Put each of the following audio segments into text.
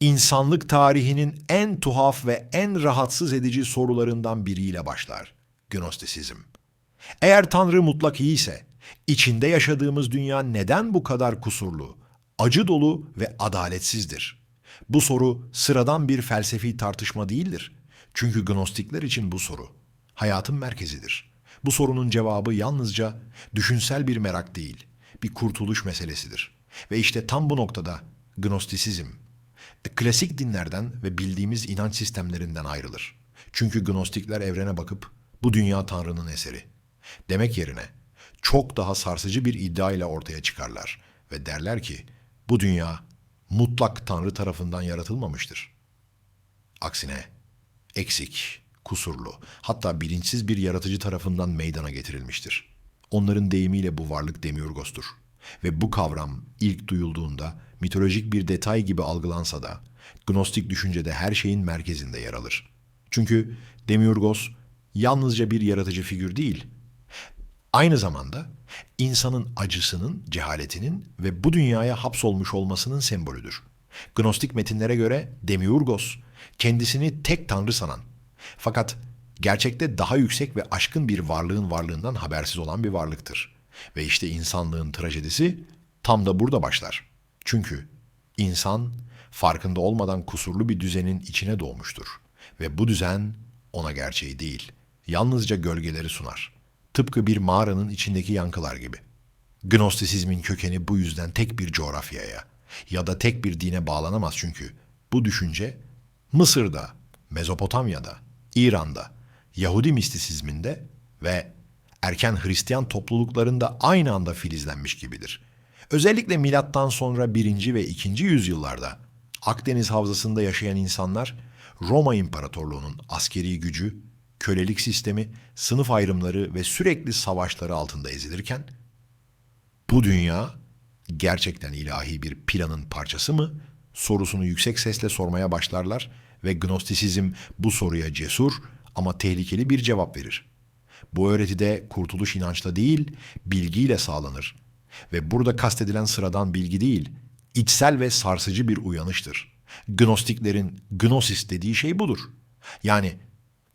insanlık tarihinin en tuhaf ve en rahatsız edici sorularından biriyle başlar. Gnostisizm. Eğer Tanrı mutlak iyiyse, içinde yaşadığımız dünya neden bu kadar kusurlu, acı dolu ve adaletsizdir? Bu soru sıradan bir felsefi tartışma değildir. Çünkü Gnostikler için bu soru hayatın merkezidir. Bu sorunun cevabı yalnızca düşünsel bir merak değil, bir kurtuluş meselesidir. Ve işte tam bu noktada Gnostisizm, klasik dinlerden ve bildiğimiz inanç sistemlerinden ayrılır. Çünkü Gnostikler evrene bakıp bu dünya Tanrı'nın eseri demek yerine çok daha sarsıcı bir iddia ile ortaya çıkarlar ve derler ki bu dünya mutlak Tanrı tarafından yaratılmamıştır. Aksine eksik, kusurlu, hatta bilinçsiz bir yaratıcı tarafından meydana getirilmiştir. Onların deyimiyle bu varlık demiurgostur. Ve bu kavram ilk duyulduğunda mitolojik bir detay gibi algılansa da Gnostik düşüncede her şeyin merkezinde yer alır. Çünkü demiurgos yalnızca bir yaratıcı figür değil, aynı zamanda insanın acısının, cehaletinin ve bu dünyaya hapsolmuş olmasının sembolüdür. Gnostik metinlere göre Demiurgos, kendisini tek tanrı sanan, fakat gerçekte daha yüksek ve aşkın bir varlığın varlığından habersiz olan bir varlıktır. Ve işte insanlığın trajedisi tam da burada başlar. Çünkü insan farkında olmadan kusurlu bir düzenin içine doğmuştur. Ve bu düzen ona gerçeği değil, yalnızca gölgeleri sunar. Tıpkı bir mağaranın içindeki yankılar gibi. Gnostisizmin kökeni bu yüzden tek bir coğrafyaya ya da tek bir dine bağlanamaz çünkü bu düşünce Mısır'da, Mezopotamya'da, İran'da, Yahudi mistisizminde ve erken Hristiyan topluluklarında aynı anda filizlenmiş gibidir. Özellikle milattan sonra 1. ve 2. yüzyıllarda Akdeniz havzasında yaşayan insanlar Roma İmparatorluğu'nun askeri gücü, kölelik sistemi, sınıf ayrımları ve sürekli savaşları altında ezilirken bu dünya gerçekten ilahi bir planın parçası mı? Sorusunu yüksek sesle sormaya başlarlar ve Gnostisizm bu soruya cesur ama tehlikeli bir cevap verir. Bu öğretide kurtuluş inançla değil, bilgiyle sağlanır. Ve burada kastedilen sıradan bilgi değil, içsel ve sarsıcı bir uyanıştır. Gnostiklerin gnosis dediği şey budur. Yani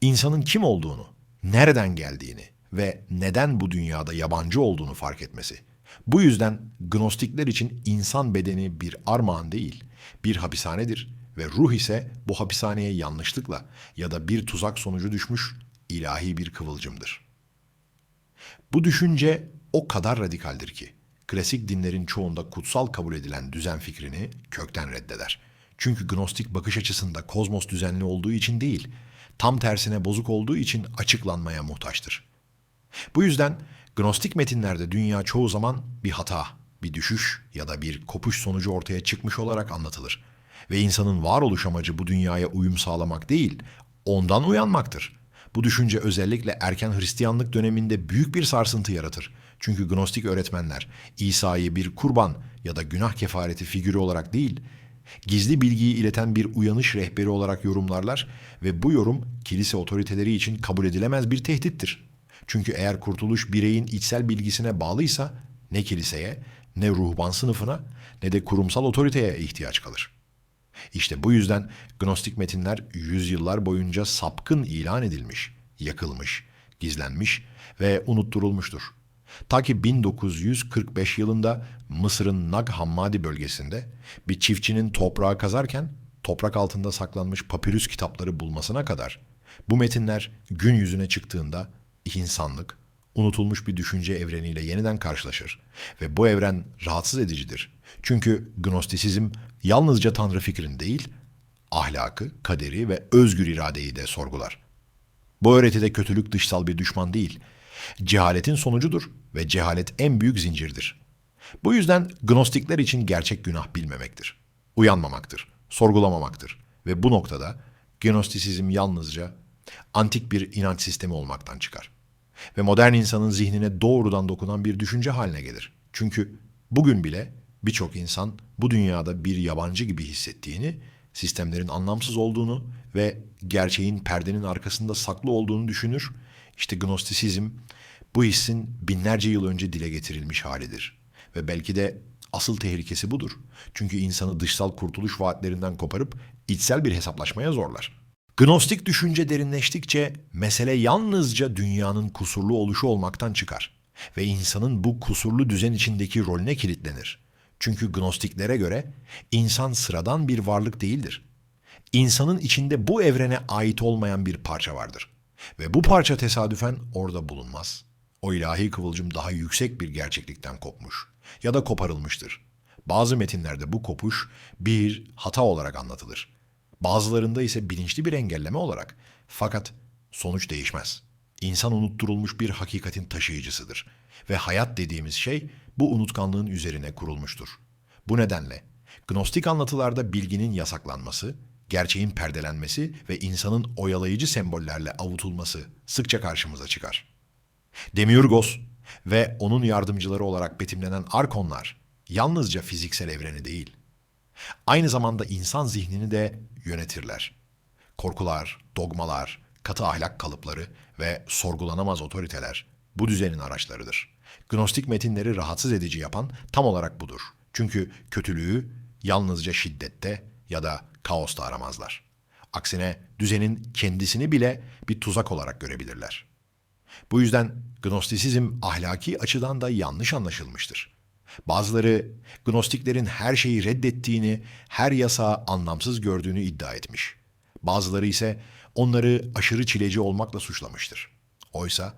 insanın kim olduğunu, nereden geldiğini ve neden bu dünyada yabancı olduğunu fark etmesi. Bu yüzden Gnostikler için insan bedeni bir armağan değil, bir hapishanedir ve ruh ise bu hapishaneye yanlışlıkla ya da bir tuzak sonucu düşmüş ilahi bir kıvılcımdır. Bu düşünce o kadar radikaldir ki klasik dinlerin çoğunda kutsal kabul edilen düzen fikrini kökten reddeder. Çünkü gnostik bakış açısında kozmos düzenli olduğu için değil, tam tersine bozuk olduğu için açıklanmaya muhtaçtır. Bu yüzden gnostik metinlerde dünya çoğu zaman bir hata, bir düşüş ya da bir kopuş sonucu ortaya çıkmış olarak anlatılır. Ve insanın varoluş amacı bu dünyaya uyum sağlamak değil, ondan uyanmaktır. Bu düşünce özellikle erken Hristiyanlık döneminde büyük bir sarsıntı yaratır. Çünkü gnostik öğretmenler İsa'yı bir kurban ya da günah kefareti figürü olarak değil, gizli bilgiyi ileten bir uyanış rehberi olarak yorumlarlar ve bu yorum kilise otoriteleri için kabul edilemez bir tehdittir. Çünkü eğer kurtuluş bireyin içsel bilgisine bağlıysa ne kiliseye, ne ruhban sınıfına, ne de kurumsal otoriteye ihtiyaç kalır. İşte bu yüzden gnostik metinler yüzyıllar boyunca sapkın ilan edilmiş, yakılmış, gizlenmiş ve unutturulmuştur. Ta ki 1945 yılında Mısır'ın Nag Hammadi bölgesinde bir çiftçinin toprağı kazarken toprak altında saklanmış papirüs kitapları bulmasına kadar bu metinler gün yüzüne çıktığında insanlık unutulmuş bir düşünce evreniyle yeniden karşılaşır ve bu evren rahatsız edicidir. Çünkü Gnostisizm yalnızca tanrı fikrini değil, ahlakı, kaderi ve özgür iradeyi de sorgular. Bu öğretide kötülük dışsal bir düşman değil, cehaletin sonucudur ve cehalet en büyük zincirdir. Bu yüzden Gnostikler için gerçek günah bilmemektir, uyanmamaktır, sorgulamamaktır ve bu noktada Gnostisizm yalnızca antik bir inanç sistemi olmaktan çıkar ve modern insanın zihnine doğrudan dokunan bir düşünce haline gelir. Çünkü bugün bile birçok insan bu dünyada bir yabancı gibi hissettiğini, sistemlerin anlamsız olduğunu ve gerçeğin perdenin arkasında saklı olduğunu düşünür. İşte Gnostisizm bu hissin binlerce yıl önce dile getirilmiş halidir. Ve belki de Asıl tehlikesi budur. Çünkü insanı dışsal kurtuluş vaatlerinden koparıp içsel bir hesaplaşmaya zorlar. Gnostik düşünce derinleştikçe mesele yalnızca dünyanın kusurlu oluşu olmaktan çıkar ve insanın bu kusurlu düzen içindeki rolüne kilitlenir. Çünkü Gnostiklere göre insan sıradan bir varlık değildir. İnsanın içinde bu evrene ait olmayan bir parça vardır. Ve bu parça tesadüfen orada bulunmaz. O ilahi kıvılcım daha yüksek bir gerçeklikten kopmuş ya da koparılmıştır. Bazı metinlerde bu kopuş bir hata olarak anlatılır. Bazılarında ise bilinçli bir engelleme olarak. Fakat sonuç değişmez. İnsan unutturulmuş bir hakikatin taşıyıcısıdır ve hayat dediğimiz şey bu unutkanlığın üzerine kurulmuştur. Bu nedenle Gnostik anlatılarda bilginin yasaklanması, gerçeğin perdelenmesi ve insanın oyalayıcı sembollerle avutulması sıkça karşımıza çıkar. Demiurgos ve onun yardımcıları olarak betimlenen arkonlar yalnızca fiziksel evreni değil, aynı zamanda insan zihnini de yönetirler. Korkular, dogmalar, katı ahlak kalıpları ve sorgulanamaz otoriteler bu düzenin araçlarıdır. Gnostik metinleri rahatsız edici yapan tam olarak budur. Çünkü kötülüğü yalnızca şiddette ya da kaosta aramazlar. Aksine düzenin kendisini bile bir tuzak olarak görebilirler. Bu yüzden Gnostisizm ahlaki açıdan da yanlış anlaşılmıştır. Bazıları Gnostiklerin her şeyi reddettiğini, her yasa anlamsız gördüğünü iddia etmiş. Bazıları ise onları aşırı çileci olmakla suçlamıştır. Oysa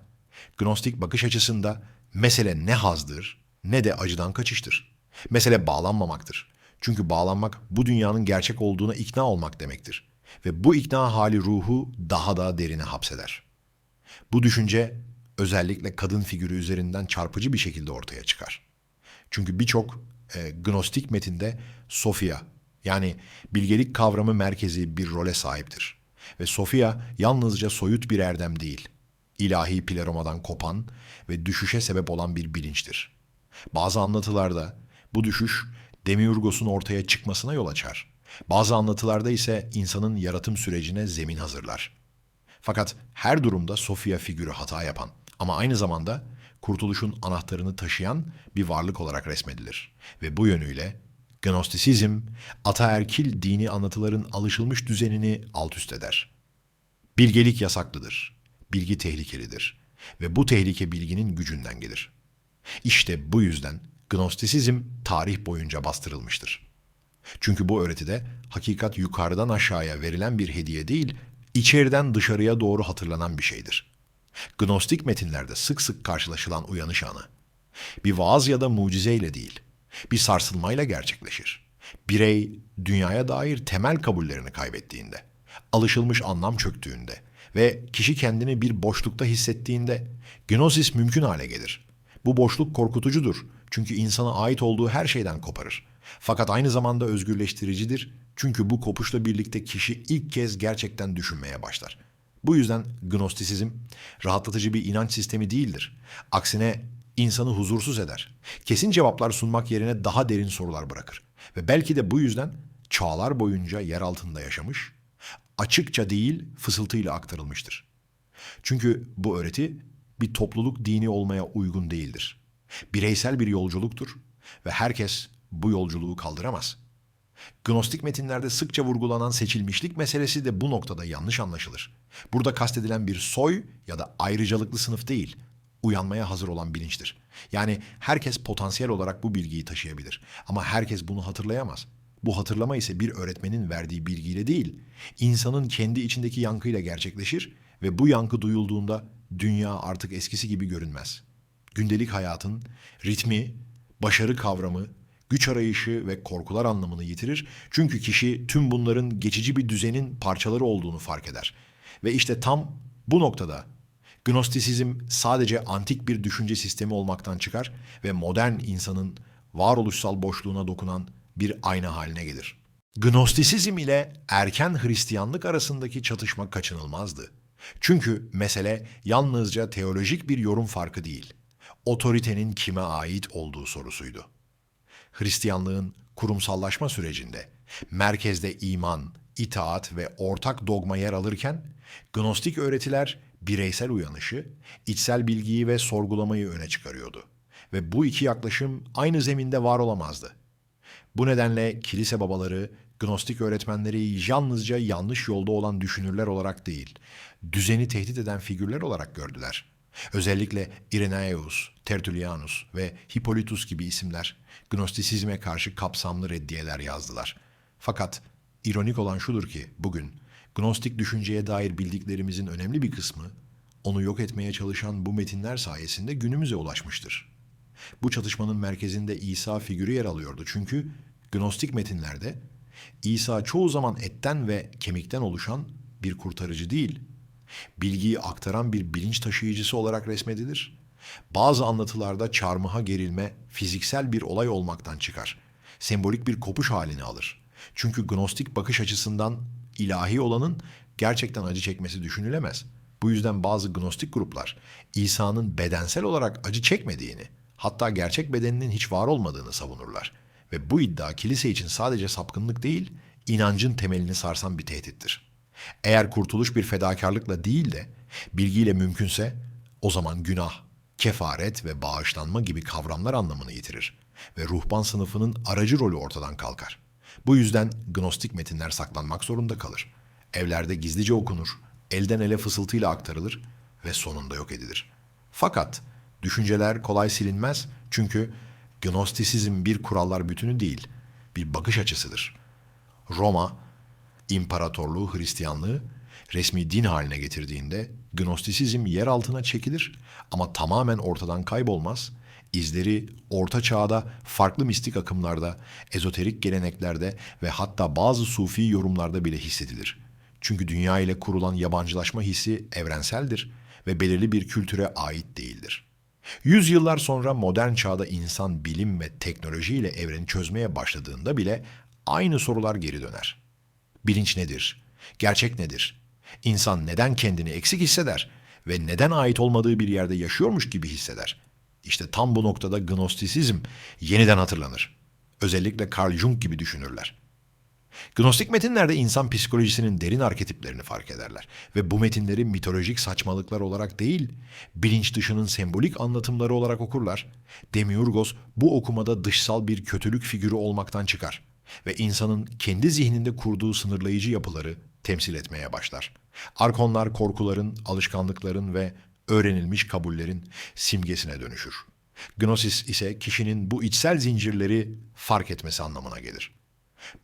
Gnostik bakış açısında mesele ne hazdır ne de acıdan kaçıştır. Mesele bağlanmamaktır. Çünkü bağlanmak bu dünyanın gerçek olduğuna ikna olmak demektir. Ve bu ikna hali ruhu daha da derine hapseder. Bu düşünce özellikle kadın figürü üzerinden çarpıcı bir şekilde ortaya çıkar. Çünkü birçok e, gnostik metinde Sofia yani bilgelik kavramı merkezi bir role sahiptir. Ve Sofia yalnızca soyut bir erdem değil, ilahi pleroma'dan kopan ve düşüşe sebep olan bir bilinçtir. Bazı anlatılarda bu düşüş Demiurgos'un ortaya çıkmasına yol açar. Bazı anlatılarda ise insanın yaratım sürecine zemin hazırlar. Fakat her durumda Sofia figürü hata yapan ama aynı zamanda kurtuluşun anahtarını taşıyan bir varlık olarak resmedilir. Ve bu yönüyle Gnostisizm, ataerkil dini anlatıların alışılmış düzenini alt üst eder. Bilgelik yasaklıdır, bilgi tehlikelidir ve bu tehlike bilginin gücünden gelir. İşte bu yüzden Gnostisizm tarih boyunca bastırılmıştır. Çünkü bu öğretide hakikat yukarıdan aşağıya verilen bir hediye değil, içeriden dışarıya doğru hatırlanan bir şeydir. Gnostik metinlerde sık sık karşılaşılan uyanış anı, bir vaaz ya da mucizeyle değil, bir sarsılmayla gerçekleşir. Birey dünyaya dair temel kabullerini kaybettiğinde, alışılmış anlam çöktüğünde ve kişi kendini bir boşlukta hissettiğinde gnosis mümkün hale gelir. Bu boşluk korkutucudur çünkü insana ait olduğu her şeyden koparır. Fakat aynı zamanda özgürleştiricidir çünkü bu kopuşla birlikte kişi ilk kez gerçekten düşünmeye başlar. Bu yüzden Gnostisizm rahatlatıcı bir inanç sistemi değildir. Aksine insanı huzursuz eder. Kesin cevaplar sunmak yerine daha derin sorular bırakır. Ve belki de bu yüzden çağlar boyunca yer altında yaşamış, açıkça değil fısıltıyla aktarılmıştır. Çünkü bu öğreti bir topluluk dini olmaya uygun değildir. Bireysel bir yolculuktur ve herkes bu yolculuğu kaldıramaz. Gnostik metinlerde sıkça vurgulanan seçilmişlik meselesi de bu noktada yanlış anlaşılır. Burada kastedilen bir soy ya da ayrıcalıklı sınıf değil, uyanmaya hazır olan bilinçtir. Yani herkes potansiyel olarak bu bilgiyi taşıyabilir ama herkes bunu hatırlayamaz. Bu hatırlama ise bir öğretmenin verdiği bilgiyle değil, insanın kendi içindeki yankıyla gerçekleşir ve bu yankı duyulduğunda dünya artık eskisi gibi görünmez. Gündelik hayatın ritmi, başarı kavramı, güç arayışı ve korkular anlamını yitirir. Çünkü kişi tüm bunların geçici bir düzenin parçaları olduğunu fark eder. Ve işte tam bu noktada Gnostisizm sadece antik bir düşünce sistemi olmaktan çıkar ve modern insanın varoluşsal boşluğuna dokunan bir ayna haline gelir. Gnostisizm ile erken Hristiyanlık arasındaki çatışma kaçınılmazdı. Çünkü mesele yalnızca teolojik bir yorum farkı değil, otoritenin kime ait olduğu sorusuydu. Hristiyanlığın kurumsallaşma sürecinde merkezde iman, itaat ve ortak dogma yer alırken Gnostik öğretiler bireysel uyanışı, içsel bilgiyi ve sorgulamayı öne çıkarıyordu. ve bu iki yaklaşım aynı zeminde var olamazdı. Bu nedenle kilise babaları, gnostik öğretmenleri yalnızca yanlış yolda olan düşünürler olarak değil, düzeni tehdit eden figürler olarak gördüler. Özellikle Irenaeus, Tertullianus ve Hippolytus gibi isimler gnostisizme karşı kapsamlı reddiyeler yazdılar. Fakat ironik olan şudur ki bugün gnostik düşünceye dair bildiklerimizin önemli bir kısmı onu yok etmeye çalışan bu metinler sayesinde günümüze ulaşmıştır. Bu çatışmanın merkezinde İsa figürü yer alıyordu. Çünkü Gnostik metinlerde İsa çoğu zaman etten ve kemikten oluşan bir kurtarıcı değil, bilgiyi aktaran bir bilinç taşıyıcısı olarak resmedilir. Bazı anlatılarda çarmıha gerilme fiziksel bir olay olmaktan çıkar. Sembolik bir kopuş halini alır. Çünkü gnostik bakış açısından ilahi olanın gerçekten acı çekmesi düşünülemez. Bu yüzden bazı gnostik gruplar İsa'nın bedensel olarak acı çekmediğini, hatta gerçek bedeninin hiç var olmadığını savunurlar. Ve bu iddia kilise için sadece sapkınlık değil, inancın temelini sarsan bir tehdittir. Eğer kurtuluş bir fedakarlıkla değil de bilgiyle mümkünse o zaman günah, kefaret ve bağışlanma gibi kavramlar anlamını yitirir ve ruhban sınıfının aracı rolü ortadan kalkar. Bu yüzden gnostik metinler saklanmak zorunda kalır. Evlerde gizlice okunur, elden ele fısıltıyla aktarılır ve sonunda yok edilir. Fakat düşünceler kolay silinmez çünkü gnostisizm bir kurallar bütünü değil, bir bakış açısıdır. Roma, imparatorluğu Hristiyanlığı resmi din haline getirdiğinde gnostisizm yer altına çekilir ama tamamen ortadan kaybolmaz. İzleri orta çağda farklı mistik akımlarda, ezoterik geleneklerde ve hatta bazı sufi yorumlarda bile hissedilir. Çünkü dünya ile kurulan yabancılaşma hissi evrenseldir ve belirli bir kültüre ait değildir. Yüzyıllar sonra modern çağda insan bilim ve teknolojiyle evreni çözmeye başladığında bile aynı sorular geri döner. Bilinç nedir? Gerçek nedir? İnsan neden kendini eksik hisseder ve neden ait olmadığı bir yerde yaşıyormuş gibi hisseder? İşte tam bu noktada gnostisizm yeniden hatırlanır. Özellikle Carl Jung gibi düşünürler. Gnostik metinlerde insan psikolojisinin derin arketiplerini fark ederler ve bu metinleri mitolojik saçmalıklar olarak değil, bilinç dışının sembolik anlatımları olarak okurlar. Demiurgos bu okumada dışsal bir kötülük figürü olmaktan çıkar ve insanın kendi zihninde kurduğu sınırlayıcı yapıları temsil etmeye başlar. Arkonlar korkuların, alışkanlıkların ve öğrenilmiş kabullerin simgesine dönüşür. Gnosis ise kişinin bu içsel zincirleri fark etmesi anlamına gelir.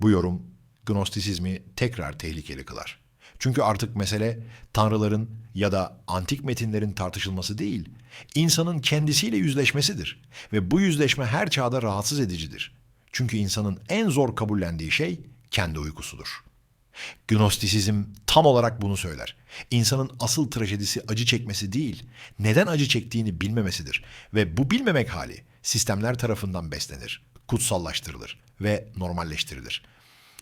Bu yorum Gnostisizmi tekrar tehlikeli kılar. Çünkü artık mesele tanrıların ya da antik metinlerin tartışılması değil, insanın kendisiyle yüzleşmesidir. Ve bu yüzleşme her çağda rahatsız edicidir. Çünkü insanın en zor kabullendiği şey kendi uykusudur. Gnostisizm tam olarak bunu söyler. İnsanın asıl trajedisi acı çekmesi değil, neden acı çektiğini bilmemesidir. Ve bu bilmemek hali sistemler tarafından beslenir, kutsallaştırılır ve normalleştirilir.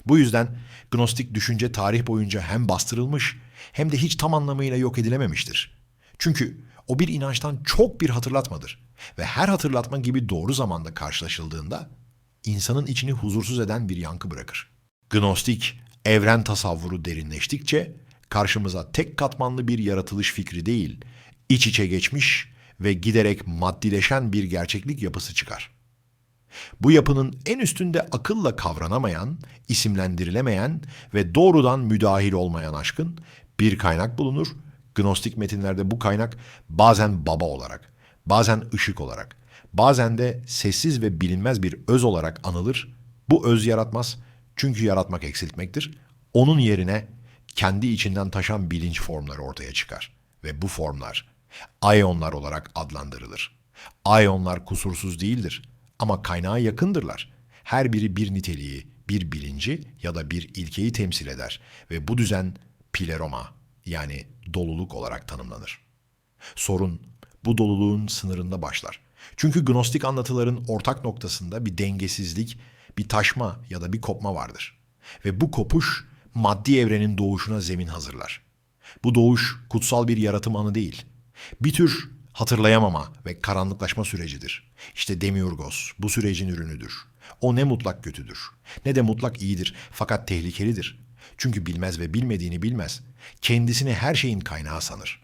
Bu yüzden Gnostik düşünce tarih boyunca hem bastırılmış hem de hiç tam anlamıyla yok edilememiştir. Çünkü o bir inançtan çok bir hatırlatmadır ve her hatırlatma gibi doğru zamanda karşılaşıldığında insanın içini huzursuz eden bir yankı bırakır. Gnostik evren tasavvuru derinleştikçe karşımıza tek katmanlı bir yaratılış fikri değil, iç içe geçmiş ve giderek maddileşen bir gerçeklik yapısı çıkar. Bu yapının en üstünde akılla kavranamayan, isimlendirilemeyen ve doğrudan müdahil olmayan aşkın bir kaynak bulunur. Gnostik metinlerde bu kaynak bazen baba olarak, bazen ışık olarak, bazen de sessiz ve bilinmez bir öz olarak anılır. Bu öz yaratmaz çünkü yaratmak eksiltmektir. Onun yerine kendi içinden taşan bilinç formları ortaya çıkar ve bu formlar ayonlar olarak adlandırılır. Ayonlar kusursuz değildir ama kaynağa yakındırlar. Her biri bir niteliği, bir bilinci ya da bir ilkeyi temsil eder ve bu düzen pileroma yani doluluk olarak tanımlanır. Sorun bu doluluğun sınırında başlar. Çünkü gnostik anlatıların ortak noktasında bir dengesizlik, bir taşma ya da bir kopma vardır. Ve bu kopuş maddi evrenin doğuşuna zemin hazırlar. Bu doğuş kutsal bir yaratım anı değil. Bir tür hatırlayamama ve karanlıklaşma sürecidir. İşte Demiurgos bu sürecin ürünüdür. O ne mutlak kötüdür, ne de mutlak iyidir fakat tehlikelidir. Çünkü bilmez ve bilmediğini bilmez. Kendisini her şeyin kaynağı sanır.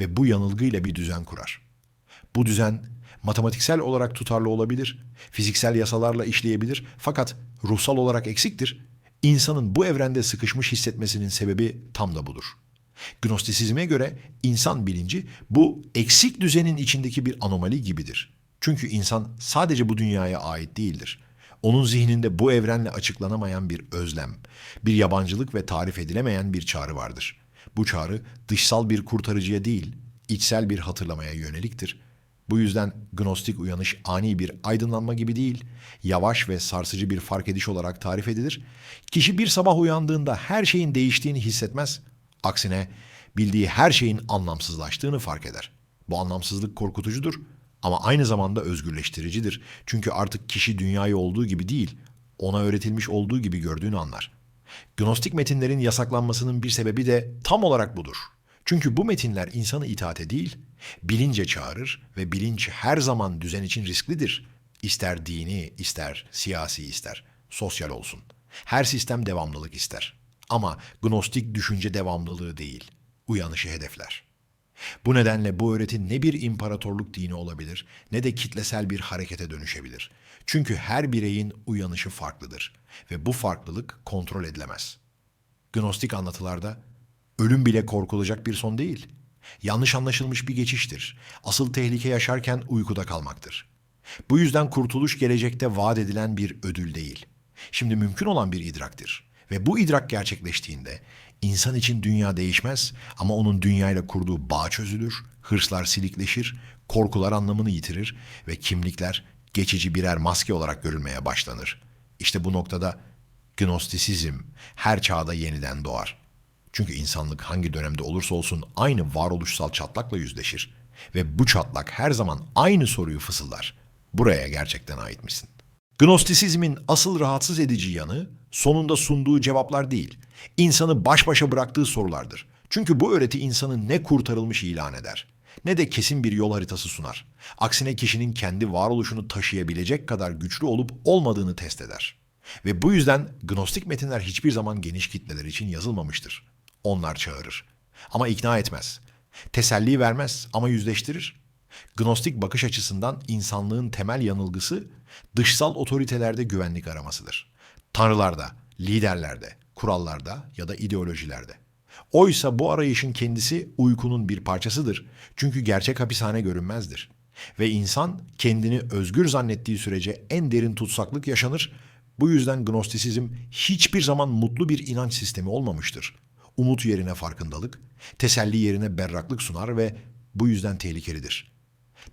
Ve bu yanılgıyla bir düzen kurar. Bu düzen Matematiksel olarak tutarlı olabilir, fiziksel yasalarla işleyebilir fakat ruhsal olarak eksiktir. İnsanın bu evrende sıkışmış hissetmesinin sebebi tam da budur. Gnostisizme göre insan bilinci bu eksik düzenin içindeki bir anomali gibidir. Çünkü insan sadece bu dünyaya ait değildir. Onun zihninde bu evrenle açıklanamayan bir özlem, bir yabancılık ve tarif edilemeyen bir çağrı vardır. Bu çağrı dışsal bir kurtarıcıya değil, içsel bir hatırlamaya yöneliktir. Bu yüzden gnostik uyanış ani bir aydınlanma gibi değil, yavaş ve sarsıcı bir fark ediş olarak tarif edilir. Kişi bir sabah uyandığında her şeyin değiştiğini hissetmez. Aksine bildiği her şeyin anlamsızlaştığını fark eder. Bu anlamsızlık korkutucudur ama aynı zamanda özgürleştiricidir. Çünkü artık kişi dünyayı olduğu gibi değil, ona öğretilmiş olduğu gibi gördüğünü anlar. Gnostik metinlerin yasaklanmasının bir sebebi de tam olarak budur. Çünkü bu metinler insanı itaate değil, bilince çağırır ve bilinç her zaman düzen için risklidir. İster dini, ister siyasi, ister sosyal olsun. Her sistem devamlılık ister. Ama gnostik düşünce devamlılığı değil, uyanışı hedefler. Bu nedenle bu öğreti ne bir imparatorluk dini olabilir ne de kitlesel bir harekete dönüşebilir. Çünkü her bireyin uyanışı farklıdır ve bu farklılık kontrol edilemez. Gnostik anlatılarda ölüm bile korkulacak bir son değil. Yanlış anlaşılmış bir geçiştir. Asıl tehlike yaşarken uykuda kalmaktır. Bu yüzden kurtuluş gelecekte vaat edilen bir ödül değil. Şimdi mümkün olan bir idraktir. Ve bu idrak gerçekleştiğinde insan için dünya değişmez ama onun dünyayla kurduğu bağ çözülür, hırslar silikleşir, korkular anlamını yitirir ve kimlikler geçici birer maske olarak görülmeye başlanır. İşte bu noktada gnostisizm her çağda yeniden doğar. Çünkü insanlık hangi dönemde olursa olsun aynı varoluşsal çatlakla yüzleşir ve bu çatlak her zaman aynı soruyu fısıldar. Buraya gerçekten ait misin? Gnostisizmin asıl rahatsız edici yanı sonunda sunduğu cevaplar değil, insanı baş başa bıraktığı sorulardır. Çünkü bu öğreti insanı ne kurtarılmış ilan eder ne de kesin bir yol haritası sunar. Aksine kişinin kendi varoluşunu taşıyabilecek kadar güçlü olup olmadığını test eder. Ve bu yüzden gnostik metinler hiçbir zaman geniş kitleler için yazılmamıştır. Onlar çağırır. Ama ikna etmez. Teselli vermez ama yüzleştirir. Gnostik bakış açısından insanlığın temel yanılgısı dışsal otoritelerde güvenlik aramasıdır. Tanrılarda, liderlerde, kurallarda ya da ideolojilerde. Oysa bu arayışın kendisi uykunun bir parçasıdır. Çünkü gerçek hapishane görünmezdir. Ve insan kendini özgür zannettiği sürece en derin tutsaklık yaşanır. Bu yüzden gnostisizm hiçbir zaman mutlu bir inanç sistemi olmamıştır. Umut yerine farkındalık, teselli yerine berraklık sunar ve bu yüzden tehlikelidir.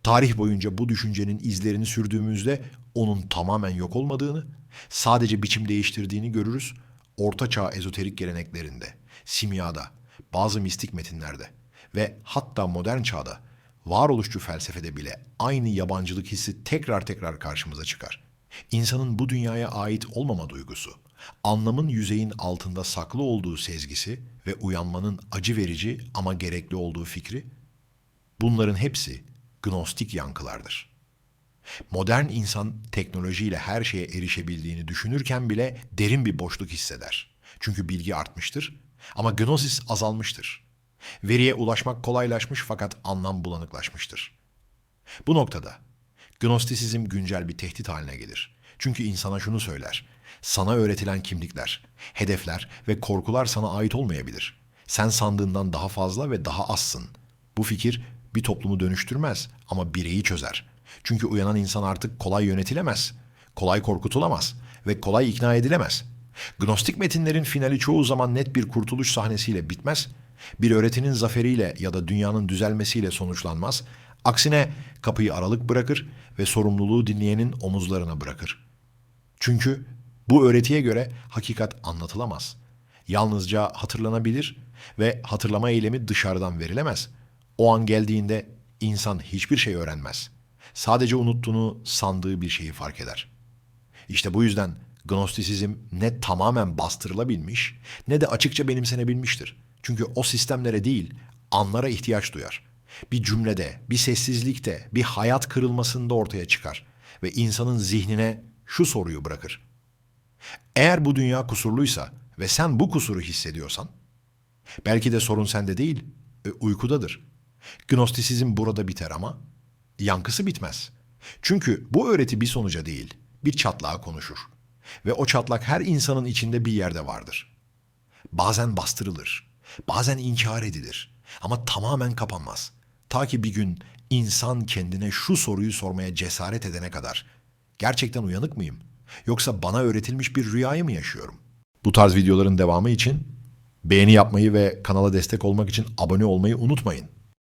Tarih boyunca bu düşüncenin izlerini sürdüğümüzde onun tamamen yok olmadığını, sadece biçim değiştirdiğini görürüz. Orta Çağ ezoterik geleneklerinde, simyada, bazı mistik metinlerde ve hatta modern çağda varoluşçu felsefede bile aynı yabancılık hissi tekrar tekrar karşımıza çıkar. İnsanın bu dünyaya ait olmama duygusu, anlamın yüzeyin altında saklı olduğu sezgisi ve uyanmanın acı verici ama gerekli olduğu fikri, bunların hepsi gnostik yankılardır. Modern insan teknolojiyle her şeye erişebildiğini düşünürken bile derin bir boşluk hisseder. Çünkü bilgi artmıştır ama gnosis azalmıştır. Veriye ulaşmak kolaylaşmış fakat anlam bulanıklaşmıştır. Bu noktada gnostisizm güncel bir tehdit haline gelir. Çünkü insana şunu söyler. Sana öğretilen kimlikler, hedefler ve korkular sana ait olmayabilir. Sen sandığından daha fazla ve daha azsın. Bu fikir bir toplumu dönüştürmez ama bireyi çözer. Çünkü uyanan insan artık kolay yönetilemez, kolay korkutulamaz ve kolay ikna edilemez. Gnostik metinlerin finali çoğu zaman net bir kurtuluş sahnesiyle bitmez, bir öğretinin zaferiyle ya da dünyanın düzelmesiyle sonuçlanmaz. Aksine kapıyı aralık bırakır ve sorumluluğu dinleyenin omuzlarına bırakır. Çünkü bu öğretiye göre hakikat anlatılamaz. Yalnızca hatırlanabilir ve hatırlama eylemi dışarıdan verilemez. O an geldiğinde insan hiçbir şey öğrenmez. Sadece unuttuğunu sandığı bir şeyi fark eder. İşte bu yüzden Gnostisizm ne tamamen bastırılabilmiş ne de açıkça benimsenebilmiştir. Çünkü o sistemlere değil, anlara ihtiyaç duyar. Bir cümlede, bir sessizlikte, bir hayat kırılmasında ortaya çıkar ve insanın zihnine şu soruyu bırakır. Eğer bu dünya kusurluysa ve sen bu kusuru hissediyorsan, belki de sorun sende değil, e, uykudadır. Gnostisizm burada biter ama yankısı bitmez. Çünkü bu öğreti bir sonuca değil, bir çatlağa konuşur. Ve o çatlak her insanın içinde bir yerde vardır. Bazen bastırılır, bazen inkar edilir ama tamamen kapanmaz. Ta ki bir gün insan kendine şu soruyu sormaya cesaret edene kadar. Gerçekten uyanık mıyım? Yoksa bana öğretilmiş bir rüyayı mı yaşıyorum? Bu tarz videoların devamı için beğeni yapmayı ve kanala destek olmak için abone olmayı unutmayın.